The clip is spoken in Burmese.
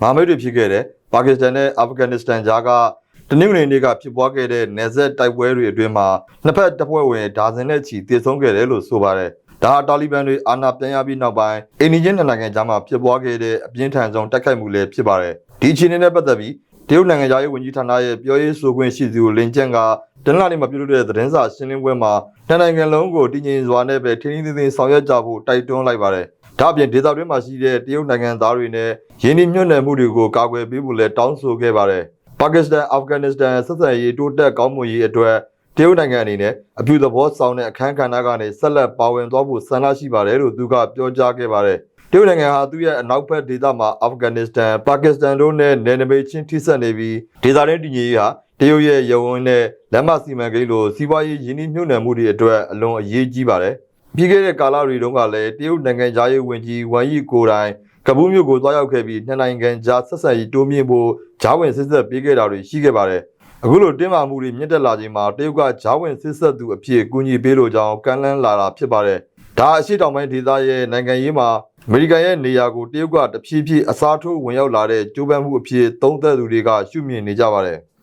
မဟာမိတ်တွေဖြစ်ခဲ့တဲ့ပါကစ္စတန်နဲ့အာဖဂန်နစ္စတန်ကြားကတနင်္ဂနွေနေ့ကဖြစ်ပွားခဲ့တဲ့နယ်စပ်တိုက်ပွဲတွေအတွင်းမှာနှစ်ဖက်တပ်ဖွဲ့ဝင်ဒါဇင်နဲ့ချီတည်ဆုံးခဲ့တယ်လို့ဆိုပါတယ်။ဒါဟာတာလီဘန်တွေအာဏာပြန်ရပြီးနောက်ပိုင်းအိန္ဒိယနိုင်ငံကြားမှာဖြစ်ပွားခဲ့တဲ့အပြင်းထန်ဆုံးတိုက်ခိုက်မှုလည်းဖြစ်ပါတယ်။ဒီအခြေအနေနဲ့ပတ်သက်ပြီးတရုတ်နိုင်ငံသားရေးဝန်ကြီးဌာနရဲ့ပြောရေးဆိုခွင့်ရှိသူလင်ကျန့်ကတနင်္လာနေ့မှာပြုလုပ်တဲ့သတင်းစာရှင်းလင်းပွဲမှာနှစ်နိုင်ငံလုံးကိုတည်ငြိမ်စွာနဲ့ပဲထင်းထင်းသေးသေးဆောင်ရွက်ကြဖို့တိုက်တွန်းလိုက်ပါတယ်။ ဒါ့အပြင်ဒေသတွင်းမှာရှိတဲ့တရုတ်နိုင်ငံသားတွေနဲ့ယင်းဒီညွတ်နယ်မှုတွေကိုကာကွယ်ပေးဖို့လည်းတောင်းဆိုခဲ့ပါတယ်။ပါကစ္စတန်၊အာဖဂန်နစ္စတန်ဆက်ဆံရေးတိုးတက်ကောင်းမွန်ရေးအတွက်တရုတ်နိုင်ငံအနေနဲ့အပြုသဘောဆောင်တဲ့အခမ်းကဏ္ဍကနေဆက်လက်ပါဝင်သွားဖို့ဆန္ဒရှိပါတယ်လို့သူကပြောကြားခဲ့ပါတယ်။တရုတ်နိုင်ငံဟာသူ့ရဲ့အနောက်ဘက်ဒေသမှာအာဖဂန်နစ္စတန်၊ပါကစ္စတန်တို့နဲ့နယ်နိမိတ်ချင်းထိစပ်နေပြီးဒေသတွင်းတည်ငြိမ်ရေးဟာတရုတ်ရဲ့ရဝန်းနဲ့လက်မစီမံကိန်းလိုစီးပွားရေးရင်းနှီးမြှုပ်နှံမှုတွေအတွက်အလွန်အရေးကြီးပါတယ်။ ပြီးခဲ့တဲ့ကာလတွေတုန်းကလည်းတရုတ်နိုင်ငံသားရေးဝန်ကြီးဝမ်ယီကိုတိုင်ကပူးမြို့ကိုသွားရောက်ခဲ့ပြီးနှစ်နိုင်ငံကြားဆက်ဆံရေးတိုးမြင့်ဖို့ဂျားဝင်စစ်ဆက်ပေးခဲ့တာတွေရှိခဲ့ပါတယ်။အခုလိုတင်းမာမှုတွေမြင့်တက်လာချိန်မှာတရုတ်ကဂျားဝင်စစ်ဆက်သူအဖြစ်ကူညီပေးလိုကြောင်းကမ်းလှမ်းလာတာဖြစ်ပါတယ်။ဒါအရှိတောင်ပိုင်းဒေသရဲ့နိုင်ငံရေးမှာအမေရိကန်ရဲ့နေရာကိုတရုတ်ကတဖြည်းဖြည်းအစားထိုးဝင်ရောက်လာတဲ့ကြိုးပမ်းမှုအဖြစ်သုံးသပ်သူတွေကရှုမြင်နေကြပါတယ်။